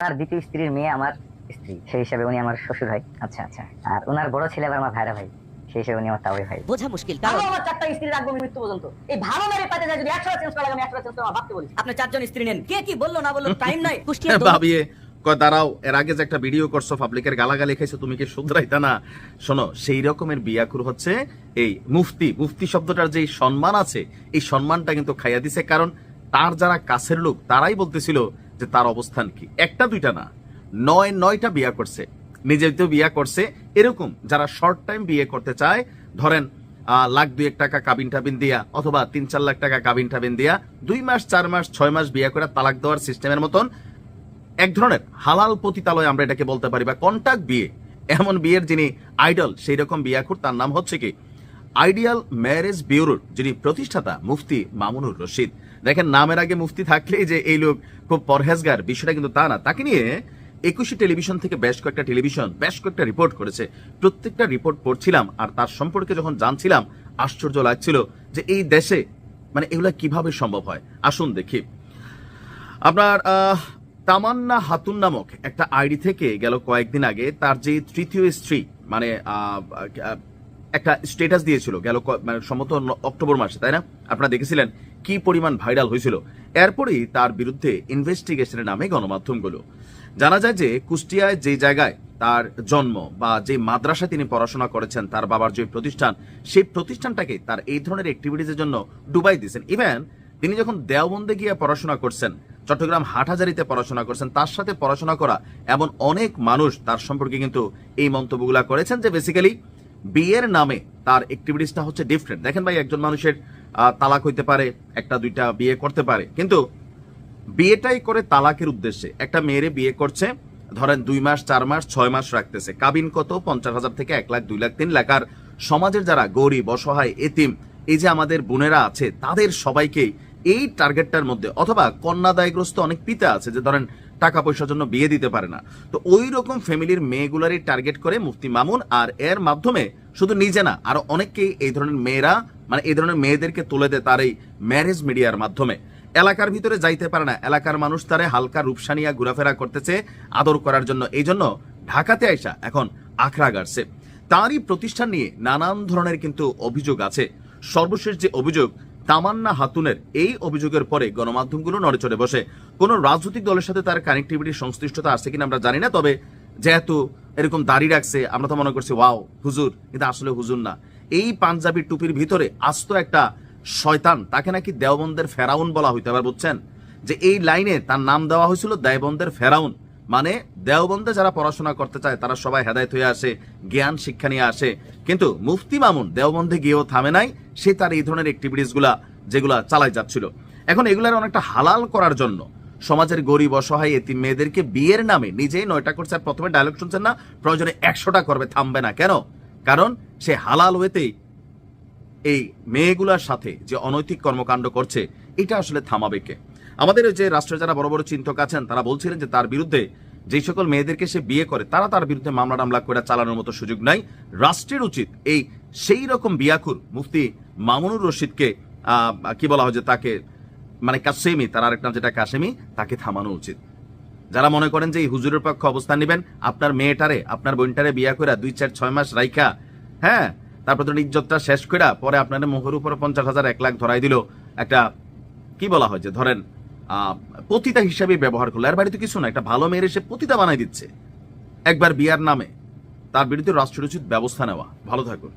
আর দ্বিতীয় স্ত্রীর মেয়ে আমার স্ত্রী সেই হিসাবে উনি আমার শ্বশুর ভাই আচ্ছা আচ্ছা। আর ওনার বড় ছেলে আবার আমার ভাইরা ভাই সেই হিসাবে উনি আমার তাওই ভাই। বোঝা মুশকিল কারণ আমার চারটা স্ত্রী রাখব আমি মৃত্যু পর্যন্ত। এই ভালো মেরে পাতে যায় যদি একশো চেঞ্জ করা লাগে আমি একশো চেঞ্জ করা ভাবতে বলি আপনার চারজন স্ত্রী নেন। কে কি বলল না বলল টাইম নাই কুষ্টিয়া ভাবিয়ে কয় দাঁড়াও এর আগে যে একটা ভিডিও করছ পাবলিকের গালাগালি খাইছো তুমি কি শুধরাইতা না? শোনো সেই রকমের বিয়াকুর হচ্ছে এই মুফতি। মুফতি শব্দটার যে সম্মান আছে এই সম্মানটা কিন্তু খাইয়া দিছে কারণ তার যারা কাছের লোক তারাই বলতেছিল যে তার অবস্থান কি? একটা, দুইটা না। নয়, নয়টা বিয়া করছে। নিজে তো বিয়া করছে। এরকম যারা শর্ট টাইম বিয়ে করতে চায়, ধরেন লাখ দুই এক টাকা কাবিন টাবিন দিয়া অথবা তিন, চার লাখ টাকা কাবিন টাবিন দিয়া দুই মাস, চার মাস, ছয় মাস বিয়ে করে তালাক দেওয়ার সিস্টেমের মতন এক ধরনের হালাল পতিতালয় আমরা এটাকে বলতে পারি বা কন্টাক্ট বিয়ে। এমন বিয়ের যিনি আইডল সেই রকম বিয়াকুর তার নাম হচ্ছে কি? আইডিয়াল ম্যারেজ বিউরোর যিনি প্রতিষ্ঠাতা, মুফতি মামুনুর রশিদ। দেখেন, নামের আগে মুফতি থাকলেই যে এই লোক খুব পরহেজগার, বিষয়টা কিন্তু তা না। তাকে নিয়ে একুশে টেলিভিশন থেকে বেশ কয়েকটা টেলিভিশন, বেশ কয়েকটা রিপোর্ট করেছে। প্রত্যেকটা রিপোর্ট পড়ছিলাম আর তার সম্পর্কে যখন জানছিলাম, আশ্চর্য লাগছিল যে এই দেশে মানে এগুলা কীভাবে সম্ভব হয়? আসুন দেখি। আপনার তামান্না হাতুন নামক একটা আইডি থেকে গেল কয়েকদিন আগে তার যে তৃতীয় স্ত্রী মানে একটা স্টেটাস দিয়েছিল, গেল মানে সম্ভবত অক্টোবর মাসে, তাই না? আপনারা দেখেছিলেন কি পরিমাণ ভাইরাল হয়েছিল। এরপরেই তার বিরুদ্ধে ইনভেস্টিগেশনের নামে গণমাধ্যমগুলো জানা যায় যে কুষ্টিয়ায় যে জায়গায় তার জন্ম বা যে মাদ্রাসায় তিনি পড়াশোনা করেছেন, তার বাবার যে প্রতিষ্ঠান, সেই প্রতিষ্ঠানটাকে তার এই ধরনের অ্যাক্টিভিটিজের জন্য ডুবাই দিয়েছেন। ইভেন তিনি যখন দেওবন্দে গিয়ে পড়াশোনা করছেন, চট্টগ্রাম হাটহাজারিতে পড়াশোনা করছেন, তার সাথে পড়াশোনা করা এমন অনেক মানুষ তার সম্পর্কে কিন্তু এই মন্তব্যগুলা করেছেন যে বেসিক্যালি বিয়ের নামে তার অ্যাক্টিভিটিসটা হচ্ছে ডিফারেন্ট দেখেন ভাই, একজন মানুষের তালাক হইতে পারে, একটা, দুইটা বিয়ে করতে পারে। কিন্তু বিয়েটাই করে তালাকের উদ্দেশ্যে। একটা মেয়েরে বিয়ে করছে, ধরেন দুই মাস, চার মাস, ছয় মাস রাখতেছে। কাবিন কত? পঞ্চাশ হাজার থেকে এক লাখ, দুই লাখ, তিন লাখ। আর সমাজের যারা গরিব, অসহায়, এতিম, এই যে আমাদের বোনেরা আছে, তাদের সবাইকে এই টার্গেটটার মধ্যে, অথবা কন্যাদায়গ্রস্ত অনেক পিতা আছে, যে ধরেন টাকা পয়সার জন্য বিয়ে দিতে পারে না। তো ওই রকম ফ্যামিলির মেয়েগুলারই টার্গেট করে মুফতি মামুন আর এর মাধ্যমে শুধু নিজে না, আরও অনেককেই এই ধরনের মেয়েরা মানে এই ধরনের মেয়েদেরকে তুলে দেয় তার এই ম্যারেজ মিডিয়ার মাধ্যমে। এলাকার ভিতরে যাইতে পারে না, এলাকার মানুষ তারে হালকা রূপসানিয়া ঘোরাফেরা করতেছে, আদর করার জন্য। এই জন্য ঢাকাতে আইসা এখন আখড়া গাড়ছে। তারই প্রতিষ্ঠান নিয়ে নানান ধরনের কিন্তু অভিযোগ আছে। সর্বশেষ যে অভিযোগ তামান্না হাতুনের এই অভিযোগের পরে গণমাধ্যমগুলো নড়েচড়ে বসে। কোন রাজনৈতিক দলের সাথে তার কানেক্টিভিটি সংশ্লিষ্টতা আছে কিনা আমরা জানি না, তবে যেহেতু এরকম দাড়ি রাখছে, আমরা তো মনে করছি, ওয়াও, হুজুর। কিন্তু আসলে হুজুর না। এই পাঞ্জাবি টুপির ভিতরে আস্ত একটা শয়তান, তাকে নাকি দেওবন্দের ফেরাউন বলা হইতে পারে, বুঝছেন? যে এই লাইনে তার নাম দেওয়া হয়েছিল দেওবন্দের ফেরাউন। মানে দেওবন্দে যারা পড়াশোনা করতে চায়, তারা সবাই হেদায়ত হয়ে আসে, জ্ঞান শিক্ষা নিয়ে আসে। কিন্তু মুফতি মামুন দেওবন্দে গিয়েও থামে নাই, সে তার এই ধরনের অ্যাক্টিভিটিসগুলা যেগুলা চালাই যাচ্ছিল। এখন এগুলার অনেকটা হালাল করার জন্য সমাজের গরিব, অসহায় এতি মেয়েদেরকে বিয়ের নামে নিজেই নয়টা করছে আর প্রথমে ডায়লগ শুনছেন না, প্রয়োজনে একশোটা করবে, থামবে না। কেন? কারণ সে হালাল ওয়েতেই এই মেয়েগুলার সাথে যে অনৈতিক কর্মকাণ্ড করছে, এটা আসলে থামাবে কে? আমাদের যে রাষ্ট্রের যারা বড় বড় চিন্তক আছেন, তারা বলছিলেন যে তার বিরুদ্ধে যে সকল মেয়েদেরকে সে বিয়ে করে, তারা তার বিরুদ্ধে মামলা টামলা করে চালানোর মতো সুযোগ নাই। রাষ্ট্রের উচিত এই সেই রকম বিয়াকুর মুফতি মামুনুর রশিদকে কি বলা হয় যে তাকে মানে কাসেমি, তার আরেক নাম যেটা কাসেমি, তাকে থামানো উচিত। যারা মনে করেন যে এই হুজুরের পক্ষে অবস্থান নেবেন, আপনার মেয়েটারে, আপনার বোনটারে বিয়া করে দুই, চার, ছয় মাস রাইখা হ্যাঁ? তারপর তো ইজ্জতটা শেষ করে পরে আপনার মোহর উপরে পঞ্চাশ হাজার এক লাখ ধরাই দিল। একটা, কি বলা হয় যে ধরেন পতিতা হিসাবে ব্যবহার করল। এর বাড়িতে কিছু না, একটা ভালো মেয়ের এসে পতিতা বানাই দিচ্ছে। একবার বিয়ার নামে তার বিরুদ্ধে রাষ্ট্রীয় ব্যবস্থা নেওয়া। ভালো থাকুন।